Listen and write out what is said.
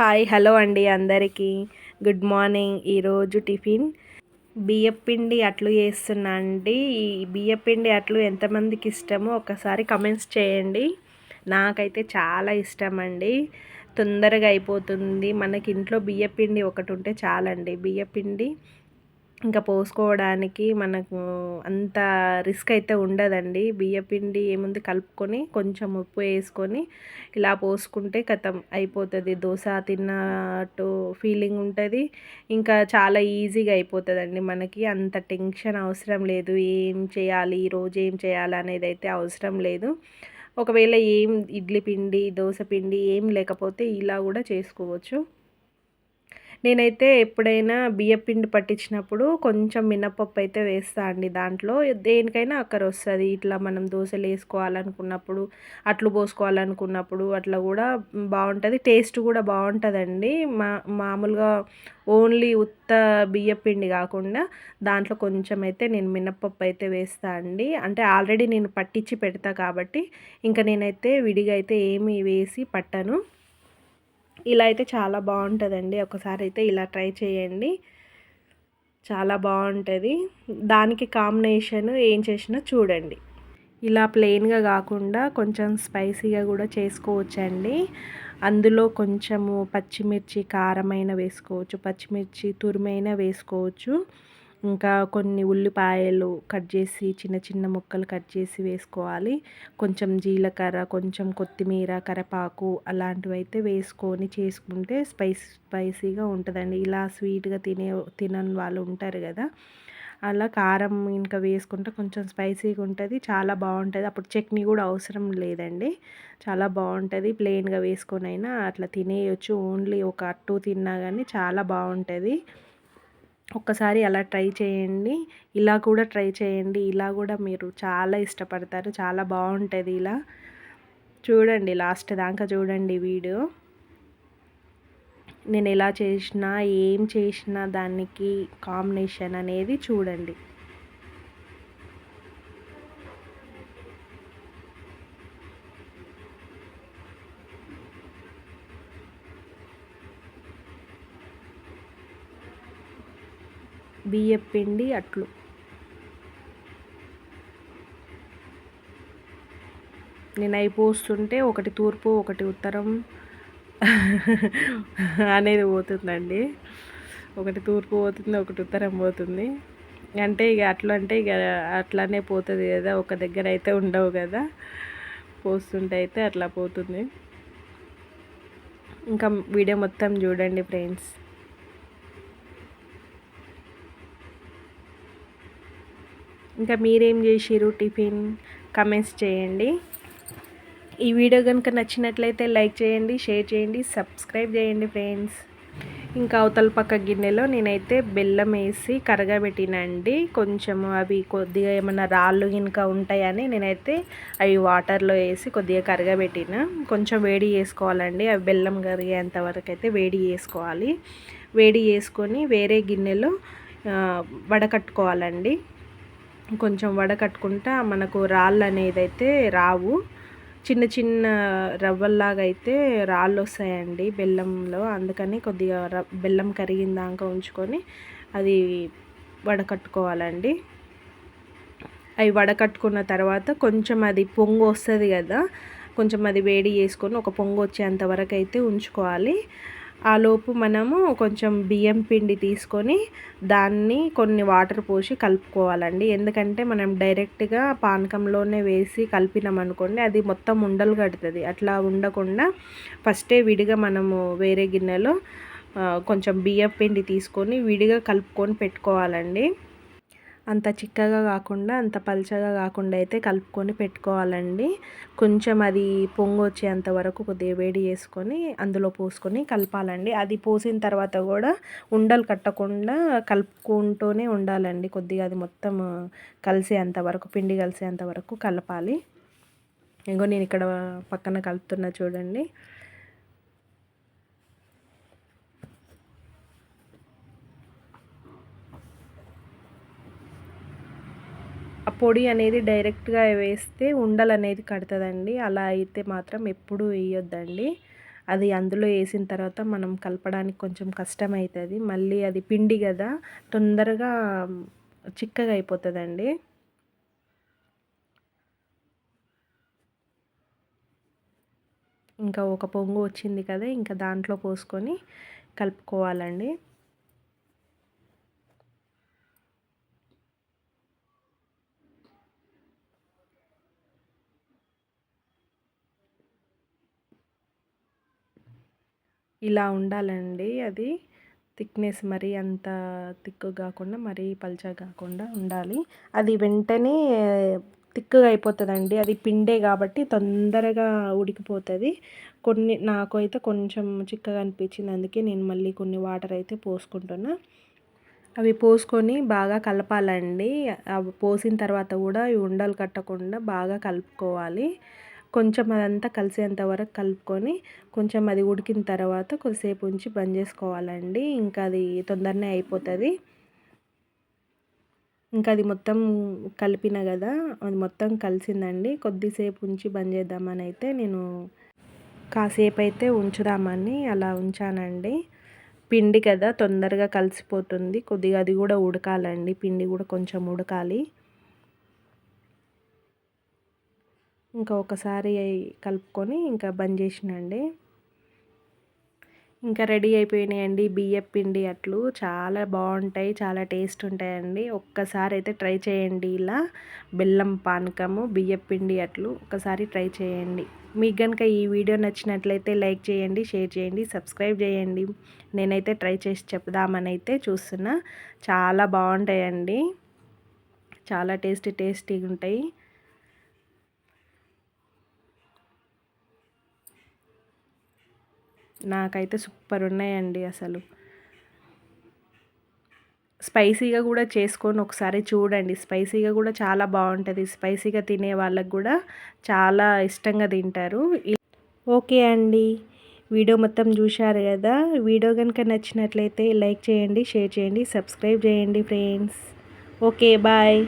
Hi hello అండి అందరికీ. Good morning. ఈరోజు టిఫిన్. బియ్యపిండి అట్లు చేస్తున్నా అండి. ఈ బియ్యపిండి అట్లు ఎంతమందికి ఇష్టమో ఒకసారి కమెంట్స్ చేయండి. నాకైతే చాలా ఇష్టం అండి. తొందరగా అయిపోతుంది. మనకి ఇంట్లో బియ్యపిండి ఒకటి ఉంటే చాలండి. బియ్యపిండి ఇంకా పోసుకోవడానికి మనకు అంత రిస్క్ అయితే ఉండదండి. బియ్యపిండి ఏముంది కలుపుకొని కొంచెం ఉప్పు వేసుకొని ఇలా పోసుకుంటే కథం అయిపోతుంది. దోశ తిన్నట్టు ఫీలింగ్ ఉంటుంది. ఇంకా చాలా ఈజీగా అయిపోతుందండి. మనకి అంత టెన్షన్ అవసరం లేదు. ఏం చేయాలి? ఈరోజు ఏం చేయాలి అనేది అయితే అవసరం లేదు. ఒకవేళ ఏం ఇడ్లీ పిండి దోశ పిండి ఏం లేకపోతే ఇలా కూడా చేసుకోవచ్చు. నేనైతే ఎప్పుడైనా బియ్యపిండి పట్టించినప్పుడు కొంచెం మినపప్పు అయితే వేస్తా అండి దాంట్లో. దేనికైనా అక్కడ వస్తుంది. ఇట్లా మనం దోశలు వేసుకోవాలనుకున్నప్పుడు అట్లు పోసుకోవాలనుకున్నప్పుడు అట్లా కూడా బాగుంటుంది. టేస్ట్ కూడా బాగుంటుందండి. మా మామూలుగా ఓన్లీ ఉత్త బియ్యపిండి కాకుండా దాంట్లో కొంచెం అయితే నేను మినపప్పు అయితే వేస్తా అండి. అంటే ఆల్రెడీ నేను పట్టించి పెడతా కాబట్టి ఇంకా నేనైతే విడిగా అయితే ఏమి వేసి పట్టను. ఇలా అయితే చాలా బాగుంటుందండి. ఒకసారి అయితే ఇలా ట్రై చేయండి. చాలా బాగుంటుంది. దానికి కాంబినేషన్ ఏం చేసినా చూడండి. ఇలా ప్లెయిన్గా కాకుండా కొంచెం స్పైసీగా కూడా చేసుకోవచ్చండి. అందులో కొంచెము పచ్చిమిర్చి కారమైన వేసుకోవచ్చు పచ్చిమిర్చి తురిమైన వేసుకోవచ్చు. ఇంకా కొన్ని ఉల్లిపాయలు కట్ చేసి చిన్న చిన్న ముక్కలు కట్ చేసి వేసుకోవాలి. కొంచెం జీలకర్ర కొంచెం కొత్తిమీర కరపాకు అలాంటివి అయితే వేసుకొని చేసుకుంటే స్పైస్ స్పైసీగా ఉంటుందండి. ఇలా స్వీట్గా తినే తినని వాళ్ళు ఉంటారు కదా. అలా కారం ఇంకా వేసుకుంటే కొంచెం స్పైసీగా ఉంటుంది చాలా బాగుంటుంది. అప్పుడు చట్నీ కూడా అవసరం లేదండి. చాలా బాగుంటుంది. ప్లెయిన్గా వేసుకొని అయినా అట్లా తినేయచ్చు. ఓన్లీ ఒక అట్టు తిన్నా కానీ చాలా బాగుంటుంది. ఒక్కసారి అలా ట్రై చేయండి. ఇలా కూడా ట్రై చేయండి. ఇలా కూడా మీరు చాలా ఇష్టపడతారు. చాలా బాగుంటుంది ఇలా. చూడండి లాస్ట్ దాకా చూడండి వీడియో. నేను ఎలా చేసినా ఏం చేసినా దానికి కాంబినేషన్ అనేది చూడండి. బియ్యం పిండి అట్లు. నేను అయిపోస్తుంటే ఒకటి తూర్పు ఒకటి ఉత్తరం అనేది పోతుందండి. ఒకటి తూర్పు పోతుంది ఒకటి ఉత్తరం పోతుంది. అంటే ఇక అట్లా అంటే ఇక అట్లానే పోతుంది కదా ఒక దగ్గర అయితే ఉండవు కదా. పోస్తుంటే అయితే అట్లా పోతుంది. ఇంకా వీడియో మొత్తం చూడండి ఫ్రెండ్స్. ఇంకా మీరేం చేసిరు టిఫిన్? కమెంట్స్ చేయండి. ఈ వీడియో కనుక నచ్చినట్లయితే లైక్ చేయండి షేర్ చేయండి సబ్స్క్రైబ్ చేయండి ఫ్రెండ్స్. ఇంకా అవతల పక్క గిన్నెలో నేనైతే బెల్లం వేసి కరగబెట్టినండి కొంచెం అవి కొద్దిగా ఏమైనా రాళ్ళు ఇంకా ఉంటాయని నేనైతే అవి వాటర్లో వేసి కొద్దిగా కరగబెట్టిన. కొంచెం వేడి చేసుకోవాలండి. అవి బెల్లం కరిగేంత వరకు అయితే వేడి చేసుకోవాలి. వేడి చేసుకొని వేరే గిన్నెలో వడకట్టుకోవాలండి. కొంచెం వడకట్టుకుంటా మనకు రాళ్ళు అనేది అయితే రావు. చిన్న చిన్న రవ్వల్లాగా అయితే రాళ్ళు వస్తాయండి బెల్లంలో. అందుకని కొద్దిగా బెల్లం కరిగిందాక ఉంచుకొని అది వడకట్టుకోవాలండి అవి వడకట్టుకున్న తర్వాత కొంచెం అది పొంగు వస్తుంది కదా కొంచెం అది వేడి చేసుకొని ఒక పొంగు వచ్చేంత వరకు అయితే ఉంచుకోవాలి. ఆలోపు మనము కొంచెం బియ్యం పిండి తీసుకొని దాన్ని కొన్ని వాటర్ పోసి కలుపుకోవాలండి. ఎందుకంటే మనం డైరెక్ట్గా పానకంలోనే వేసి కలిపినామనుకోండి అది మొత్తం ఉండలు కడుతుంది. అట్లా ఉండకుండా ఫస్టే విడిగా మనము వేరే గిన్నెలో కొంచెం బియ్యం పిండి తీసుకొని విడిగా కలుపుకొని పెట్టుకోవాలండి. అంత చిక్కగా కాకుండా అంత పల్చగా కాకుండా అయితే కలుపుకొని పెట్టుకోవాలండి. కొంచెం అది పొంగు వచ్చేంత వరకు కొద్దిగా వేడి చేసుకొని అందులో పోసుకొని కలపాలండి. అది పోసిన తర్వాత కూడా ఉండలు కట్టకుండా కలుపుకుంటూనే ఉండాలండి. కొద్దిగా అది మొత్తం కలిసేంత వరకు పిండి కలిసేంత వరకు కలపాలి. ఇంకో నేను ఇక్కడ పక్కన కలుపుతున్నా చూడండి. పొడి అనేది డైరెక్ట్గా వేస్తే ఉండలు అనేది కడుతుందండి. అలా అయితే మాత్రం ఎప్పుడు వేయొద్దండి. అది అందులో వేసిన తర్వాత మనం కలపడానికి కొంచెం కష్టమవుతుంది మళ్ళీ అది పిండి కదా తొందరగా చిక్కగా అయిపోతుందండి. ఇంకా ఒక పొంగు వచ్చింది కదా ఇంకా దాంట్లో పోసుకొని కలుపుకోవాలండి. ఇలా ఉండాలండి. అది థిక్నెస్ మరీ అంత థిక్గా కాకుండా మరీ పల్చగా కాకుండా ఉండాలి. అది వెంటనే థిక్గా అయిపోతుందండి. అది పిండే కాబట్టి తొందరగా ఉడికిపోతుంది. కొన్ని నాకు అయితే కొంచెం చిక్కగా అనిపించింది. అందుకే నేను మళ్ళీ కొన్ని వాటర్ అయితే పోసుకుంటున్నా. అవి పోసుకొని బాగా కలపాలండి. అవి పోసిన తర్వాత కూడా ఉండలు కట్టకుండా బాగా కలుపుకోవాలి. కొంచెం అదంతా కలిసేంత వరకు కలుపుకొని కొంచెం అది ఉడికిన తర్వాత కొద్దిసేపు ఉంచి బంద్ చేసుకోవాలండి. ఇంకా అది తొందరనే అయిపోతుంది. ఇంకా అది మొత్తం కలిపిన కదా అది మొత్తం కలిసిందండి. కొద్దిసేపు ఉంచి బంద్ చేద్దామని అయితే నేను కాసేపు అయితే ఉంచుదామని అలా ఉంచానండి. పిండి కదా తొందరగా కలిసిపోతుంది. కొద్దిగా అది కూడా ఉడకాలండి. పిండి కూడా కొంచెం ఉడకాలి. ఇంకా ఒకసారి కలుపుకొని ఇంకా బంద్ చేసినండి. ఇంకా రెడీ అయిపోయినాయండి బియ్యం పిండి అట్లు. చాలా బాగుంటాయి చాలా టేస్ట్ ఉంటాయండి. ఒక్కసారి అయితే ట్రై చేయండి ఇలా. బెల్లం పానకము బియ్యం పిండి అట్లు ఒకసారి ట్రై చేయండి. మీకు కనుక ఈ వీడియో నచ్చినట్లయితే లైక్ చేయండి షేర్ చేయండి సబ్స్క్రైబ్ చేయండి. నేనైతే ట్రై చేసి చెప్దామని అయితే చూస్తున్నా. చాలా బాగుంటాయండి. చాలా టేస్టీ టేస్టీగా ఉంటాయి నాకైతే సూపర్ ఉన్నాయండి అసలు. స్పైసీగా కూడా చేసుకొని ఒకసారి చూడండి. స్పైసీగా కూడా చాలా బాగుంటుంది. స్పైసీగా తినే వాళ్ళకు కూడా చాలా ఇష్టంగా తింటారు. ఓకే అండి. వీడియో మొత్తం చూశారు కదా? వీడియో కనుక నచ్చినట్లయితే లైక్ చేయండి షేర్ చేయండి సబ్స్క్రైబ్ చేయండి ఫ్రెండ్స్. Okay bye.